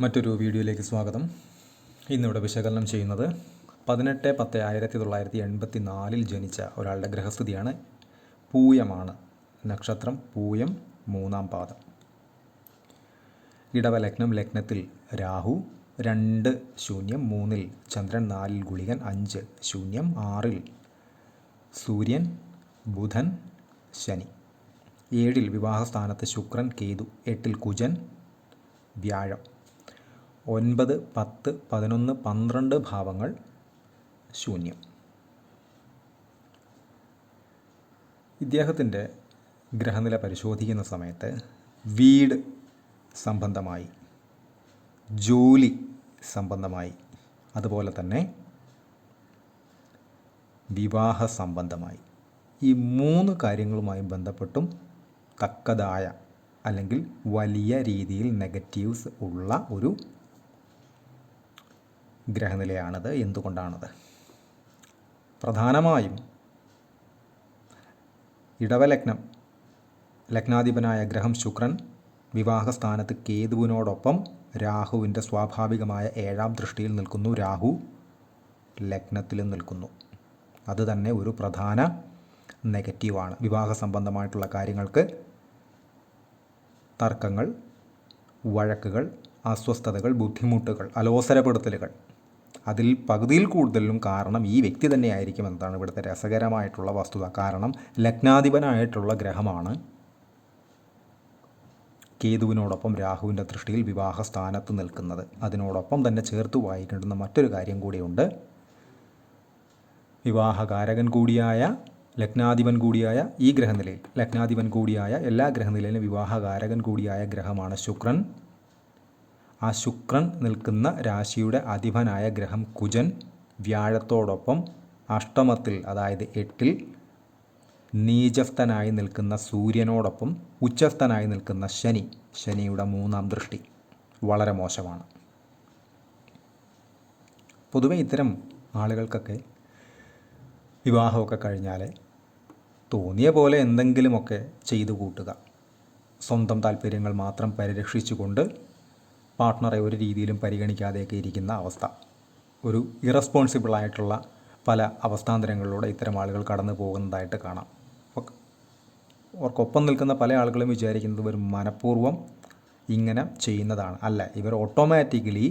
മറ്റൊരു വീഡിയോയിലേക്ക് സ്വാഗതം. ഇന്നിവിടെ വിശകലനം ചെയ്യുന്നത് പതിനെട്ട് പത്ത് ആയിരത്തി തൊള്ളായിരത്തി എൺപത്തി നാലിൽ ജനിച്ച ഒരാളുടെ ഗ്രഹസ്ഥിതിയാണ് പൂയമാണ്. നക്ഷത്രം പൂയം മൂന്നാം പാദം. ഇടവലഗ്നം ലഗ്നത്തിൽ രാഹു രണ്ട് ശൂന്യം മൂന്നിൽ ചന്ദ്രൻ നാലിൽ ഗുളികൻ അഞ്ച് ശൂന്യം ആറിൽ സൂര്യൻ ബുധൻ ശനി. ഏഴിൽ വിവാഹസ്ഥാനത്ത് ശുക്രൻ കേതു. എട്ടിൽ കുജൻ വ്യാഴം. ഒൻപത് പത്ത് പതിനൊന്ന് പന്ത്രണ്ട് ഭാവങ്ങൾ ശൂന്യം. ഇദ്ദേഹത്തിന്റെ ഗ്രഹനില പരിശോധിക്കുന്ന സമയത്ത് വീട് സംബന്ധമായി ജോലി സംബന്ധമായി അതുപോലെ തന്നെ വിവാഹ സംബന്ധമായി ഈ മൂന്ന് കാര്യങ്ങളുമായി ബന്ധപ്പെട്ടും തക്കതായ അല്ലെങ്കിൽ വലിയ രീതിയിൽ നെഗറ്റീവ്സ് ഉള്ള ഒരു ഗ്രഹനിലയാണിത്. എന്തുകൊണ്ടാണത്? പ്രധാനമായും ഇടവലഗ്നം ലഗ്നാധിപനായ ഗ്രഹം ശുക്രൻ വിവാഹസ്ഥാനത്ത് കേതുവിനോടൊപ്പം രാഹുവിന്റെ സ്വാഭാവികമായ ഏഴാം ദൃഷ്ടിയിൽ നിൽക്കുന്നു. രാഹു ലഗ്നത്തിലും നിൽക്കുന്നു. അത് തന്നെ ഒരു പ്രധാന നെഗറ്റീവാണ്. വിവാഹ സംബന്ധമായിട്ടുള്ള കാര്യങ്ങൾക്ക് തർക്കങ്ങൾ വഴക്കുകൾ അസ്വസ്ഥതകൾ ബുദ്ധിമുട്ടുകൾ അലോസരപ്പെടുത്തലുകൾ അതിൽ പകുതിയിൽ കൂടുതലും കാരണം ഈ വ്യക്തി തന്നെയായിരിക്കും എന്നതാണ് ഇവിടുത്തെ രസകരമായിട്ടുള്ള വസ്തുത. കാരണം ലഗ്നാധിപനായിട്ടുള്ള ഗ്രഹമാണ്. കേതുവിനോടൊപ്പം രാഹുവിന്റെ ദൃഷ്ടിയിൽ വിവാഹ സ്ഥാനത്ത് നിൽക്കുന്നത്. അതിനോടൊപ്പം തന്നെ ചേർത്ത് വായിക്കേണ്ടുന്ന മറ്റൊരു കാര്യം കൂടിയുണ്ട്. വിവാഹകാരകൻ കൂടിയായ ലഗ്നാധിപൻ കൂടിയായ ഈ ഗ്രഹനിലയിൽ ലഗ്നാധിപൻ കൂടിയായ എല്ലാ ഗ്രഹനിലയിലും വിവാഹകാരകൻ കൂടിയായ ഗ്രഹമാണ് ശുക്രൻ. ആ ശുക്രൻ നിൽക്കുന്ന രാശിയുടെ അധിപനായ ഗ്രഹം കുജൻ വ്യാഴത്തോടൊപ്പം അഷ്ടമത്തിൽ അതായത് എട്ടിൽ നീചസ്ഥനായി നിൽക്കുന്ന സൂര്യനോടൊപ്പം ഉച്ചസ്ഥനായി നിൽക്കുന്ന ശനി. ശനിയുടെ മൂന്നാം ദൃഷ്ടി വളരെ മോശമാണ്. പൊതുവെ ഇത്തരം ആളുകൾക്കൊക്കെ വിവാഹമൊക്കെ കഴിഞ്ഞാൽ തോന്നിയ പോലെ എന്തെങ്കിലുമൊക്കെ ചെയ്തു കൂട്ടുക. സ്വന്തം താല്പര്യങ്ങൾ മാത്രം പരിരക്ഷിച്ചുകൊണ്ട് പാർട്ട്ണറെ ഒരു രീതിയിലും പരിഗണിക്കാതെയൊക്കെ ഇരിക്കുന്ന അവസ്ഥ. ഒരു ഇറസ്പോൺസിബിളായിട്ടുള്ള പല അവസ്ഥാന്തരങ്ങളിലൂടെ ഇത്തരം ആളുകൾ കടന്നു പോകുന്നതായിട്ട് കാണാം. അവർക്കൊപ്പം നിൽക്കുന്ന പല ആളുകളും വിചാരിക്കുന്നത് ഇവർ മനഃപൂർവം ഇങ്ങനെ ചെയ്യുന്നതാണ്. അല്ല ഇവർ ഓട്ടോമാറ്റിക്കലി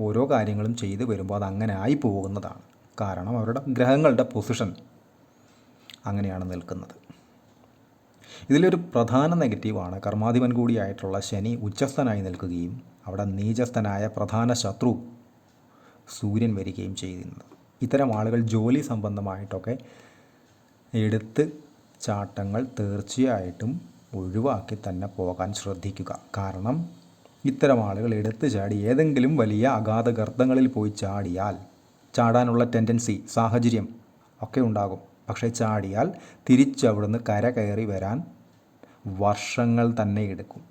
ഓരോ കാര്യങ്ങളും ചെയ്ത് വരുമ്പോൾ അത് അങ്ങനെ ആയി പോകുന്നതാണ്. കാരണം അവരുടെ ഗ്രഹങ്ങളുടെ പൊസിഷൻ അങ്ങനെയാണ് നിൽക്കുന്നത്. ഇതിലൊരു പ്രധാന നെഗറ്റീവാണ്. കർമാധിപൻ കൂടിയായിട്ടുള്ള ശനി ഉച്ചസ്ഥനായി നിൽക്കുകയും അവിടെ നീചസ്ഥനായ പ്രധാന ശത്രു സൂര്യൻ വരികയും ചെയ്യുന്നത്. ഇത്തരം ആളുകൾ ജോലി സംബന്ധമായിട്ടൊക്കെ എടുത്ത് ചാട്ടങ്ങൾ തീർച്ചയായിട്ടും ഒഴിവാക്കി തന്നെ പോകാൻ ശ്രദ്ധിക്കുക. കാരണം ഇത്തരം ആളുകൾ എടുത്തു ചാടി ഏതെങ്കിലും വലിയ അഗാധ ഗർത്തങ്ങളിൽ പോയി ചാടിയാൽ ചാടാനുള്ള ടെൻഡൻസി സാഹചര്യം ഒക്കെ ഉണ്ടാകും. പക്ഷേ ചാടിയാൽ തിരിച്ചവിടുന്ന് കര കയറി വരാൻ വർഷങ്ങൾ തന്നെ എടുക്കും.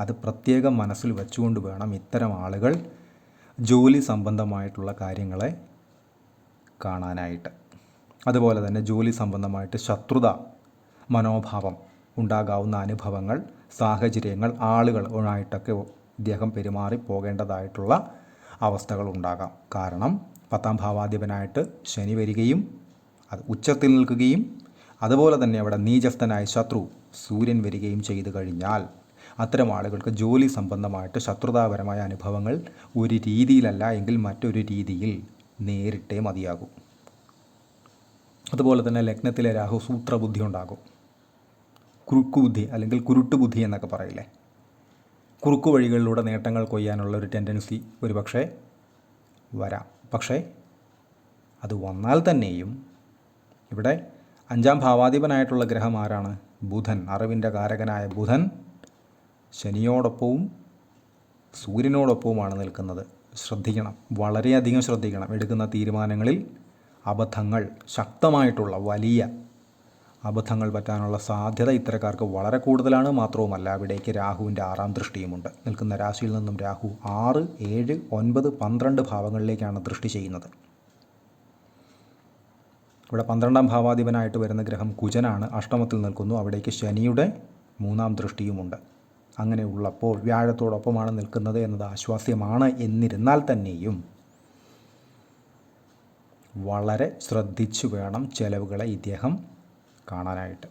അത് പ്രത്യേകം മനസ്സിൽ വെച്ചുകൊണ്ട് വേണം ഇത്തരം ആളുകൾ ജോലി സംബന്ധമായിട്ടുള്ള കാര്യങ്ങളെ കാണാനായിട്ട്. അതുപോലെ തന്നെ ജോലി സംബന്ധമായിട്ട് ശത്രുത മനോഭാവം ഉണ്ടാകാവുന്ന അനുഭവങ്ങൾ സാഹചര്യങ്ങൾ ആളുകളുമായിട്ടൊക്കെ ഇദ്ദേഹം പെരുമാറി പോകേണ്ടതായിട്ടുള്ള അവസ്ഥകൾ ഉണ്ടാകാം. കാരണം പത്താം ഭാവാധിപനായിട്ട് ശനി വരികയും അത് ഉച്ചത്തിൽ നിൽക്കുകയും അതുപോലെ തന്നെ അവിടെ നീചസ്ഥനായ ശത്രു സൂര്യൻ വരികയും ചെയ്തു കഴിഞ്ഞാൽ അത്തരം ആളുകൾക്ക് ജോലി സംബന്ധമായിട്ട് ശത്രുതാപരമായ അനുഭവങ്ങൾ ഒരു രീതിയിലല്ല എങ്കിൽ മറ്റൊരു രീതിയിൽ നേരിട്ടേ മതിയാകും. അതുപോലെ തന്നെ ലഗ്നത്തിലെ രാഹു സൂത്രബുദ്ധി ഉണ്ടാകും. കുറുക്കു ബുദ്ധി അല്ലെങ്കിൽ കുരുട്ടുബുദ്ധി എന്നൊക്കെ പറയില്ലേ? കുറുക്കു വഴികളിലൂടെ നേട്ടങ്ങൾ കൊയ്യാനുള്ള ഒരു ടെൻഡൻസി ഒരുപക്ഷെ വരാം. പക്ഷേ അത് വന്നാൽ തന്നെയും ഇവിടെ അഞ്ചാം ഭാവാധിപനായിട്ടുള്ള ഗ്രഹം ആരാണ്? ബുധൻ അറിവിന്റെ കാരകനായ ബുധൻ ശനിയോടൊപ്പവും സൂര്യനോടൊപ്പവുമാണ് നിൽക്കുന്നത്. ശ്രദ്ധിക്കണം വളരെയധികം ശ്രദ്ധിക്കണം. എടുക്കുന്ന തീരുമാനങ്ങളിൽ അബദ്ധങ്ങൾ ശക്തമായിട്ടുള്ള വലിയ അബദ്ധങ്ങൾ പറ്റാനുള്ള സാധ്യത ഇത്തരക്കാർക്ക് വളരെ കൂടുതലാണ് മാത്രവുമല്ല. അവിടേക്ക് രാഹുവിന്റെ ആറാം ദൃഷ്ടിയുമുണ്ട്. നിൽക്കുന്ന രാശിയിൽ നിന്നും രാഹു ആറ് ഏഴ് ഒൻപത് പന്ത്രണ്ട് ഭാവങ്ങളിലേക്കാണ് ദൃഷ്ടി ചെയ്യുന്നത്. ഇവിടെ പന്ത്രണ്ടാം ഭാവാധിപനായിട്ട് വരുന്ന ഗ്രഹം കുജനാണ്. അഷ്ടമത്തിൽ നിൽക്കുന്നു. അവിടേക്ക് ശനിയുടെ മൂന്നാം ദൃഷ്ടിയുമുണ്ട്. അങ്ങനെ ഉള്ളപ്പോൾ വ്യാഴത്തോടൊപ്പമാണ് നിൽക്കുന്നത് എന്നത് ആശ്വാസ്യമാണ്. എന്നിരുന്നാൽ തന്നെയും വളരെ ശ്രദ്ധിച്ചു വേണം ചെലവുകളെ ഇദ്ദേഹം കാണാനായിട്ട്.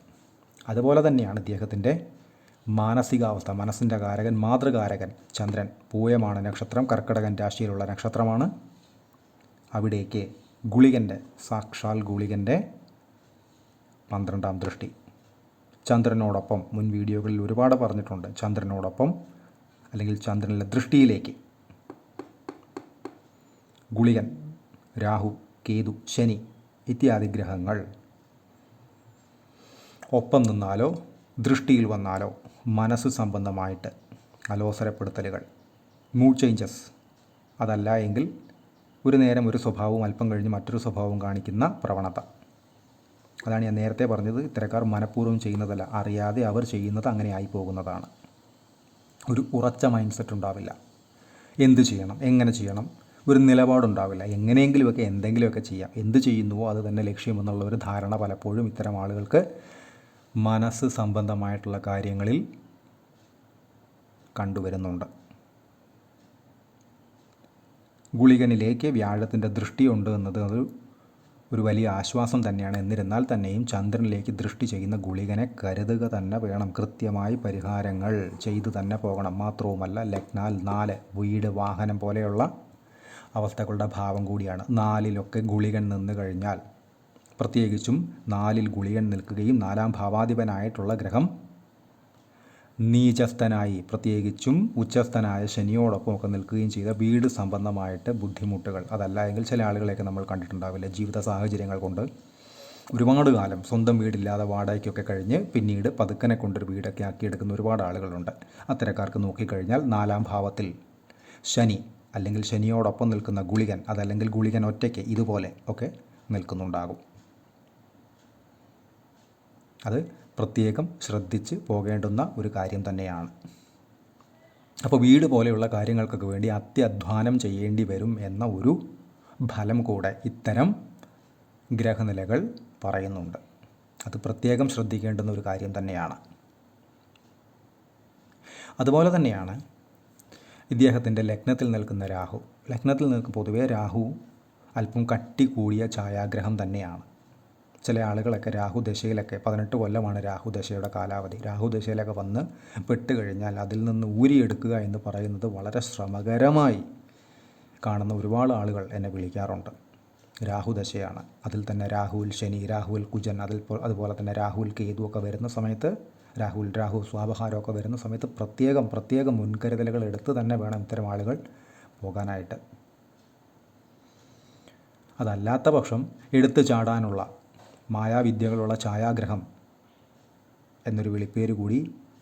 അതുപോലെ തന്നെയാണ് ഇദ്ദേഹത്തിന്റെ മാനസികാവസ്ഥ. മനസ്സിന്റെ കാരകൻ മാതൃകാരകൻ ചന്ദ്രൻ. പൂയമാണ് നക്ഷത്രം കർക്കിടകൻ രാശിയിലുള്ള നക്ഷത്രമാണ്. അവിടേക്ക് ഗുളികന്റെ സാക്ഷാൽ ഗുളികന്റെ പന്ത്രണ്ടാം ദൃഷ്ടി. ചന്ദ്രനോടൊപ്പം മുൻ വീഡിയോകളിൽ ഒരുപാട് പറഞ്ഞിട്ടുണ്ട് ചന്ദ്രനോടൊപ്പം അല്ലെങ്കിൽ ചന്ദ്രനിലെ ദൃഷ്ടിയിലേക്ക്. ഗുളികൻ രാഹു കേതു ശനി ഇത്യാദി ഗ്രഹങ്ങൾ. ഒപ്പം നിന്നാലോ ദൃഷ്ടിയിൽ വന്നാലോ മനസ്സ് സംബന്ധമായിട്ട് അലോസരപ്പെടുത്തലുകൾ. മൂഡ് ചേഞ്ചസ് അതല്ല എങ്കിൽ ഒരു നേരം ഒരു സ്വഭാവവും അല്പം കഴിഞ്ഞ് മറ്റൊരു സ്വഭാവവും കാണിക്കുന്ന പ്രവണത. അതാണ് ഞാൻ നേരത്തെ പറഞ്ഞത്. ഇത്തരക്കാർ മനഃപൂർവം ചെയ്യുന്നതല്ല. അറിയാതെ അവർ ചെയ്യുന്നത് അങ്ങനെ ആയി പോകുന്നതാണ് ഒരു ഉറച്ച മൈൻഡ് സെറ്റ് ഉണ്ടാവില്ല. എന്ത് ചെയ്യണം? എങ്ങനെ ചെയ്യണം? ഒരു നിലപാടുണ്ടാവില്ല. എങ്ങനെയെങ്കിലുമൊക്കെ എന്തെങ്കിലുമൊക്കെ ചെയ്യാം. എന്ത് ചെയ്യുന്നുവോ അത് തന്നെ ലക്ഷ്യമെന്നുള്ള ഒരു ധാരണ പലപ്പോഴും ഇത്തരം ആളുകൾക്ക് മനസ്സ് സംബന്ധമായിട്ടുള്ള കാര്യങ്ങളിൽ കണ്ടുവരുന്നുണ്ട്. ഗുളികനിലേക്ക് വ്യാഴത്തിന്റെ ദൃഷ്ടിയുണ്ട് എന്നത് ഒരു ഒരു വലിയ ആശ്വാസം തന്നെയാണ്. എന്നിരുന്നാൽ തന്നെയും ചന്ദ്രനിലേക്ക് ദൃഷ്ടി ചെയ്യുന്ന ഗുളികനെ കരുതുക തന്നെ വേണം. കൃത്യമായി പരിഹാരങ്ങൾ ചെയ്തു തന്നെ പോകണം. മാത്രവുമല്ല ലഗ്നാൽ നാല് വീട് വാഹനം പോലെയുള്ള അവസ്ഥകളുടെ ഭാവം കൂടിയാണ്. നാലിലൊക്കെ ഗുളികൻ നിന്ന് കഴിഞ്ഞാൽ പ്രത്യേകിച്ചും നാലിൽ ഗുളികൻ നിൽക്കുകയും നാലാം ഭാവാധിപനായിട്ടുള്ള ഗ്രഹം. നീചസ്ഥനായി പ്രത്യേകിച്ചും ഉച്ചസ്ഥനായ ശനിയോടൊപ്പമൊക്കെ നിൽക്കുകയും ചെയ്ത വീട് സംബന്ധമായിട്ട് ബുദ്ധിമുട്ടുകൾ. അതല്ല എങ്കിൽ ചില ആളുകളെയൊക്കെ നമ്മൾ കണ്ടിട്ടുണ്ടാവില്ല ജീവിത സാഹചര്യങ്ങൾ കൊണ്ട്. ഒരുപാട് കാലം സ്വന്തം വീടില്ലാതെ വാടകയ്ക്കൊക്കെ കഴിഞ്ഞ് പിന്നീട് പതുക്കനെ കൊണ്ടൊരു വീടൊക്കെ ആക്കിയെടുക്കുന്ന ഒരുപാട് ആളുകളുണ്ട്. അത്തരക്കാർക്ക് നോക്കിക്കഴിഞ്ഞാൽ നാലാം ഭാവത്തിൽ ശനി അല്ലെങ്കിൽ ശനിയോടൊപ്പം നിൽക്കുന്ന ഗുളികൻ അതല്ലെങ്കിൽ ഗുളികൻ ഒറ്റയ്ക്ക് ഇതുപോലെ ഒക്കെ നിൽക്കുന്നുണ്ടാകും. അത് പ്രത്യേകം ശ്രദ്ധിച്ച് പോകേണ്ടുന്ന ഒരു കാര്യം തന്നെയാണ്. അപ്പോൾ വീട് പോലെയുള്ള കാര്യങ്ങൾക്കൊക്കെ വേണ്ടി അത്യധ്വാനം ചെയ്യേണ്ടി വരും എന്ന ഒരു ഫലം കൂടെ ഇത്തരം ഗ്രഹനിലകൾ പറയുന്നുണ്ട്. അത് പ്രത്യേകം ശ്രദ്ധിക്കേണ്ടുന്ന ഒരു കാര്യം തന്നെയാണ്. അതുപോലെ തന്നെയാണ് ഇദ്ദേഹത്തിന്റെ ലഗ്നത്തിൽ നിൽക്കുന്ന രാഹു. ലഗ്നത്തിൽ നിൽക്കുന്ന പൊതുവേ രാഹു അല്പം കട്ടി കൂടിയ ഛായാഗ്രഹം തന്നെയാണ്. ചില ആളുകളൊക്കെ രാഹു ദശയിലൊക്കെ പതിനെട്ട് കൊല്ലമാണ് രാഹു ദശയുടെ കാലാവധി. രാഹു ദശയിലൊക്കെ വന്ന് പെട്ട് കഴിഞ്ഞാൽ അതിൽ നിന്ന് ഊരിയെടുക്കുക എന്ന് പറയുന്നത് വളരെ ശ്രമകരമായി കാണുന്ന ഒരുപാട് ആളുകൾ എന്നെ വിളിക്കാറുണ്ട്. രാഹു ദശയാണ്. അതിൽ തന്നെ രാഹുൽ ശനി രാഹുൽ കുജൻ അതിൽ അതുപോലെ തന്നെ രാഹുൽ കേതു ഒക്കെ വരുന്ന സമയത്ത് രാഹുൽ രാഹു സ്വാപഹാരമൊക്കെ വരുന്ന സമയത്ത് പ്രത്യേകം പ്രത്യേകം മുൻകരുതലുകൾ എടുത്ത് തന്നെ വേണം ഇത്തരം ആളുകൾ പോകാനായിട്ട്. അതല്ലാത്ത പക്ഷം എടുത്തു ചാടാനുള്ള മായാവിദ്യകളുള്ള ഛായാഗ്രഹം എന്നൊരു വിളിപ്പേര് കൂടി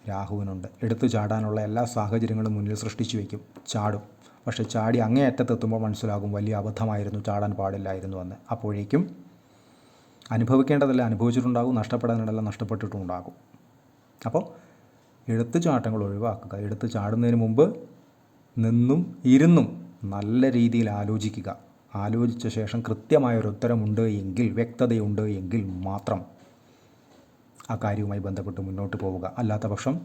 രാഹുവിനുണ്ട് എടുത്തു ചാടാനുള്ള എല്ലാ സാഹചര്യങ്ങളും മുന്നിൽ സൃഷ്ടിച്ചു വയ്ക്കും ചാടും. പക്ഷെ ചാടി അങ്ങേയറ്റത്തെത്തുമ്പോൾ മനസ്സിലാകും വലിയ അബദ്ധമായിരുന്നു ചാടാൻ പാടില്ലായിരുന്നു എന്ന്. അപ്പോഴേക്കും അനുഭവിക്കേണ്ടതെല്ലാം അനുഭവിച്ചിട്ടുണ്ടാകും നഷ്ടപ്പെടാനുള്ളതെല്ലാം നഷ്ടപ്പെട്ടിട്ടുണ്ടാകും അപ്പോൾ എടുത്തു ചാട്ടങ്ങൾ ഒഴിവാക്കുക. എടുത്തു ചാടുന്നതിന് മുമ്പ് നിന്നും ഇരുന്നും നല്ല രീതിയിൽ ആലോചിക്കുക. ആലോചിച്ച ശേഷം കൃത്യമായൊരു ഉത്തരമുണ്ട് എങ്കിൽ വ്യക്തതയുണ്ട് എങ്കിൽ മാത്രം ആ കാര്യവുമായി ബന്ധപ്പെട്ട് മുന്നോട്ട് പോവുക. അല്ലാത്ത പക്ഷം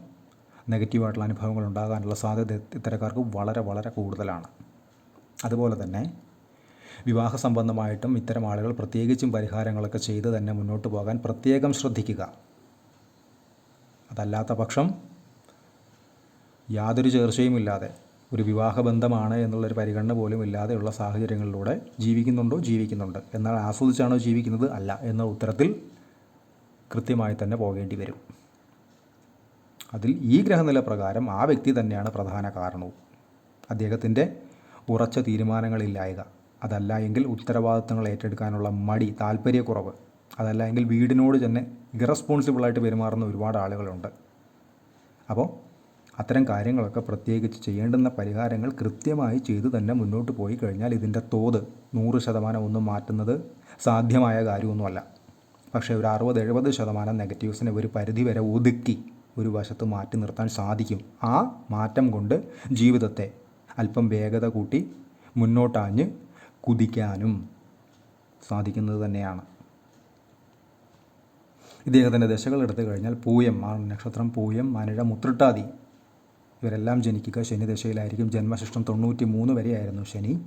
നെഗറ്റീവായിട്ടുള്ള അനുഭവങ്ങൾ ഉണ്ടാകാനുള്ള സാധ്യത ഇത്തരക്കാർക്ക് വളരെ വളരെ കൂടുതലാണ്. അതുപോലെ തന്നെ വിവാഹ സംബന്ധമായിട്ടും ഇത്തരം ആളുകൾ പ്രത്യേകിച്ചും പരിഹാരങ്ങളൊക്കെ ചെയ്ത് തന്നെ മുന്നോട്ട് പോകാൻ പ്രത്യേകം ശ്രദ്ധിക്കുക. അതല്ലാത്ത പക്ഷം യാതൊരു ചേർച്ചയുമില്ലാതെ ഒരു വിവാഹബന്ധമാണ് എന്നുള്ളൊരു പരിഗണന പോലും ഇല്ലാതെയുള്ള സാഹചര്യങ്ങളിലൂടെ ജീവിക്കുന്നുണ്ടോ? ജീവിക്കുന്നുണ്ട്. എന്നാൽ ആസ്വദിച്ചാണോ ജീവിക്കുന്നത്? അല്ല എന്ന ഉത്തരത്തിൽ കൃത്യമായി തന്നെ പോകേണ്ടി വരും. അതിൽ ഈ ഗ്രഹനില പ്രകാരം ആ വ്യക്തി തന്നെയാണ് പ്രധാന കാരണവും. അദ്ദേഹത്തിന്റെ ഉറച്ച തീരുമാനങ്ങളില്ലായക അതല്ല എങ്കിൽ ഉത്തരവാദിത്തങ്ങൾ ഏറ്റെടുക്കാനുള്ള മടി താല്പര്യക്കുറവ് അതല്ല എങ്കിൽ വീടിനോട് തന്നെ ഇറസ്പോൺസിബിളായിട്ട് പെരുമാറുന്ന ഒരുപാട് ആളുകളുണ്ട്. അപ്പോൾ അത്തരം കാര്യങ്ങളൊക്കെ പ്രത്യേകിച്ച് ചെയ്യേണ്ടുന്ന പരിഹാരങ്ങൾ കൃത്യമായി ചെയ്തു തന്നെ മുന്നോട്ട് പോയി കഴിഞ്ഞാൽ ഇതിന്റെ തോത് നൂറ് ശതമാനം ഒന്നും മാറ്റുന്നത് സാധ്യമായ കാര്യമൊന്നുമല്ല. പക്ഷേ ഒരു അറുപത് എഴുപത് ശതമാനം നെഗറ്റീവ്സിനെ ഒരു പരിധി വരെ ഒതുക്കി ഒരു വശത്ത് മാറ്റി നിർത്താൻ സാധിക്കും. ആ മാറ്റം കൊണ്ട് ജീവിതത്തെ അല്പം വേഗത കൂട്ടി മുന്നോട്ടാഞ്ഞ് കുതിക്കാനും സാധിക്കുന്നത് തന്നെയാണ്. ഇദ്ദേഹത്തിന്റെ ദശകൾ എടുത്തു കഴിഞ്ഞാൽ പൂയം നക്ഷത്രം പൂയം മനിഴ മുത്രട്ടാതി ഇവരെല്ലാം ജനിക്കുക ശനി ദശയിലായിരിക്കും ജന്മശിഷ്ടം തൊണ്ണൂറ്റി മൂന്ന് വരെയായിരുന്നു ശനി.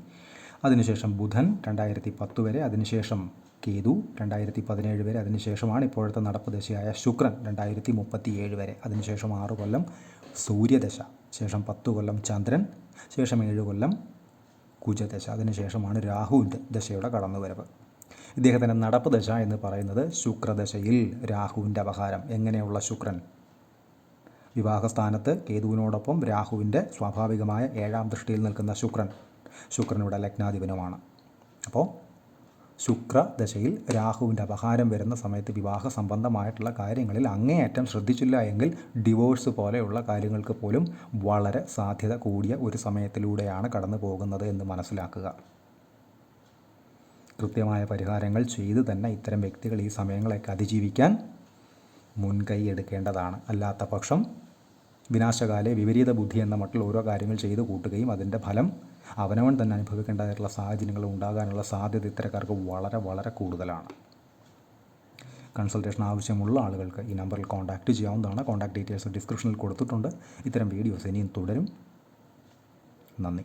അതിനുശേഷം ബുധൻ രണ്ടായിരത്തി പത്ത് വരെ. അതിനുശേഷം കേതു രണ്ടായിരത്തി പതിനേഴ് വരെ. അതിനുശേഷമാണ് ഇപ്പോഴത്തെ നടപ്പ് ദശയായ ശുക്രൻ രണ്ടായിരത്തി മുപ്പത്തി ഏഴ് വരെ. അതിനുശേഷം ആറ് കൊല്ലം സൂര്യദശ. ശേഷം പത്ത് കൊല്ലം ചന്ദ്രൻ. ശേഷം ഏഴ് കൊല്ലം കുജദശ. അതിനുശേഷമാണ് രാഹുവിന്റെ ദശയുടെ കടന്നുവരവ്. ഇദ്ദേഹത്തിന്റെ നടപ്പ് ദശ എന്ന് പറയുന്നത് ശുക്രദശയിൽ രാഹുവിന്റെ അപഹാരം. എങ്ങനെയുള്ള ശുക്രൻ? വിവാഹസ്ഥാനത്ത് കേതുവിനോടൊപ്പം രാഹുവിന്റെ സ്വാഭാവികമായ ഏഴാം ദൃഷ്ടിയിൽ നിൽക്കുന്ന ശുക്രൻ. ശുക്രൻ ഇവിടെ ലഗ്നാധിപനുമാണ്. അപ്പോൾ ശുക്ര ദശയിൽ രാഹുവിന്റെ അപഹാരം വരുന്ന സമയത്ത് വിവാഹ സംബന്ധമായിട്ടുള്ള കാര്യങ്ങളിൽ അങ്ങേയറ്റം ശ്രദ്ധിച്ചില്ല എങ്കിൽ ഡിവോഴ്സ് പോലെയുള്ള കാര്യങ്ങൾക്ക് പോലും വളരെ സാധ്യത കൂടിയ ഒരു സമയത്തിലൂടെയാണ് കടന്നു പോകുന്നത് എന്ന് മനസ്സിലാക്കുക. കൃത്യമായ പരിഹാരങ്ങൾ ചെയ്ത് തന്നെ ഇത്തരം വ്യക്തികൾ ഈ സമയങ്ങളെയൊക്കെ അതിജീവിക്കാൻ മുൻകൈ എടുക്കേണ്ടതാണ്. അല്ലാത്ത പക്ഷം വിനാശകാലെ വിപരീത ബുദ്ധി എന്ന മട്ടിൽ ഓരോ കാര്യങ്ങൾ ചെയ്തു കൂട്ടുകയും അതിന്റെ ഫലം അവനവൻ തന്നെ അനുഭവിക്കേണ്ടതായിട്ടുള്ള സാഹചര്യങ്ങൾ ഉണ്ടാകാനുള്ള സാധ്യത ഇത്തരക്കാർക്ക് വളരെ വളരെ കൂടുതലാണ്. കൺസൾട്ടേഷൻ ആവശ്യമുള്ള ആളുകൾക്ക് ഈ നമ്പറിൽ കോൺടാക്റ്റ് ചെയ്യാവുന്നതാണ്. കോൺടാക്ട് ഡീറ്റെയിൽസ് ഡിസ്ക്രിപ്ഷനിൽ കൊടുത്തിട്ടുണ്ട്. ഇത്തരം വീഡിയോസ് ഇനിയും തുടരും. നന്ദി.